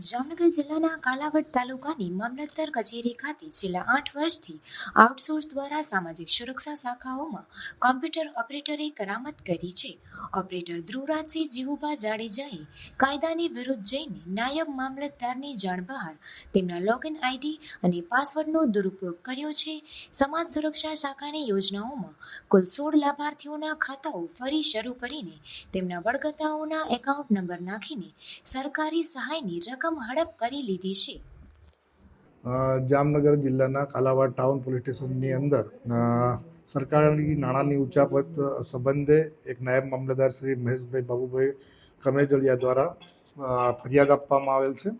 જામનગર જિલ્લાના કાલાવડ તાલુકાની મામલતદાર કચેરી ખાતે છેલ્લા આઠ વર્ષથી આઉટસોર્સ દ્વારા સામાજિક સુરક્ષા શાખાઓમાં કોમ્પ્યુટર ઓપરેટરે કરામત કરી છે. ઓપરેટર ધ્રુવરાજસિંહ જીવુભા જાડેજાએ કાયદાની વિરુદ્ધ જઈને નાયબ મામલતદારની જાણ બહાર તેમના લોગિન આઈડી અને પાસવર્ડનો દુરુપયોગ કર્યો છે. સમાજ સુરક્ષા શાખાની યોજનાઓમાં કુલ સોળ લાભાર્થીઓના ખાતાઓ ફરી શરૂ કરીને તેમના વળગતાઓના એકાઉન્ટ નંબર નાખીને સરકારી સહાયની રકમ હડપ કરી લીધી છે. જામનગર જિલ્લાના કાલાવાડ ટાઉન પોલીસ સ્ટેશનની અંદર સરકારની નાણાંની ઉચાપત સંબંધે એક નાયબ મામલતદાર શ્રી મહેશભાઈ બાબુભાઈ કમેજળિયા દ્વારા ફરિયાદ આપવામાં આવેલ છે.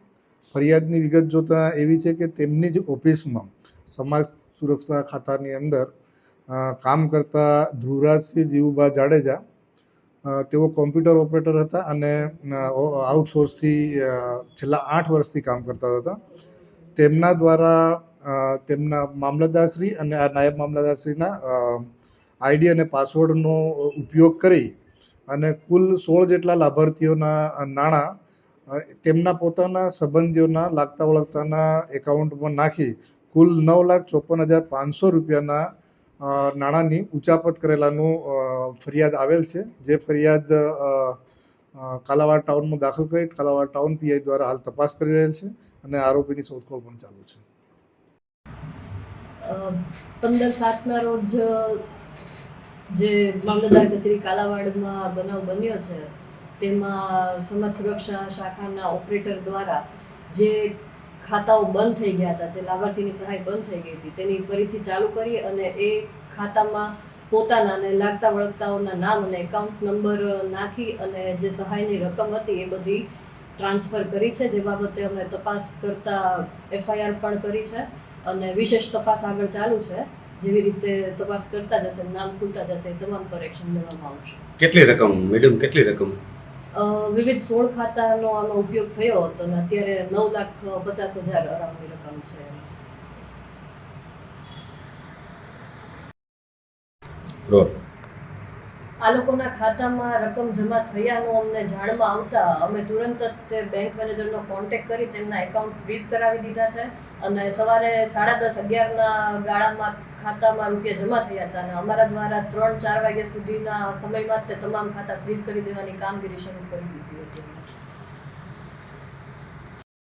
ફરિયાદની વિગત જોતાં એવી છે કે તેમની જ ઓફિસમાં સમાજ સુરક્ષા ખાતાની અંદર કામ કરતા ધ્રુવરાજસિંહ જીવુભા જાડેજા તેઓ કોમ્પ્યુટર ઓપરેટર હતા અને આઉટસોર્સથી છેલ્લા આઠ વર્ષથી કામ કરતા હતા. તેમના દ્વારા તેમના મામલતદારશ્રી અને આ નાયબ મામલતદારશ્રીના આઈડી અને પાસવર્ડનો ઉપયોગ કરી અને કુલ સોળ જેટલા લાભાર્થીઓના નાણાં તેમના પોતાના સંબંધીઓના લાગતા વળગતાના એકાઉન્ટમાં નાખી કુલ નવ લાખ ચોપન હજાર પાંચસો રૂપિયાના નાણાંની ઉચાપત કરેલાનું ફરિયાદ આવેલ છે. જે ફરિયાદ કાલાવાડ ટાઉનમાં દાખલ કરી કાલાવાડ ટાઉન પીઆઈ દ્વારા હાલ તપાસ કરી રહેલ છે અને આરોપીની શોધખોળ પણ ચાલુ છે. પંદર સાતના રોજ, જે મામલતદાર કચેરી કાલાવાડમાં બનાવ બન્યો છે, તેમાં સમાજ સુરક્ષા શાખાના ઓપરેટર દ્વારા જે ખાતાઓ બંધ થઈ ગયા હતા, જે લાભાર્થીની સહાય બંધ થઈ ગઈ હતી. તેની ફરીથી ચાલુ કરી અને એ ખાતામાં પોતાના અને લાગતા વળગતાઓના નામ અને એકાઉન્ટ નંબર નાખી અને જે સહાયની રકમ હતી એ બધી ટ્રાન્સફર કરી છે. જે બાબતે અમે તપાસ કરતા એફઆઈઆર પણ કરી છે અને વિશેષ તપાસ આગળ ચાલુ છે. જેવી રીતે તપાસ કરતા જશે, નામ ખુલતા જશે તમામ પર એક્શન લેવામાં આવશે. કેટલી રકમ મેડમ કેટલી રકમ? વિવિધ સોળ ખાતાનો આમાં ઉપયોગ થયો હતો અને અત્યારે નવ લાખ પચાસ હજાર અરાઉન્ડની રકમ છે. રોલ આ લોકોના ખાતામાં રકમ જમા થયાનું અમને જાણમાં આવતા અમે તુરંત જ તે બેંક મેનેજરનો કોન્ટેક કરી તેમના એકાઉન્ટ ફ્રીઝ કરાવી દીધા છે અને સવારે સાડા દસ અગિયારના ગાળામાં ખાતામાં રૂપિયા જમા થયા હતા અને અમારા દ્વારા ત્રણ ચાર વાગ્યા સુધીના સમયમાં તે તમામ ખાતા ફ્રીઝ કરી દેવાની કામગીરી શરૂ કરી દીધી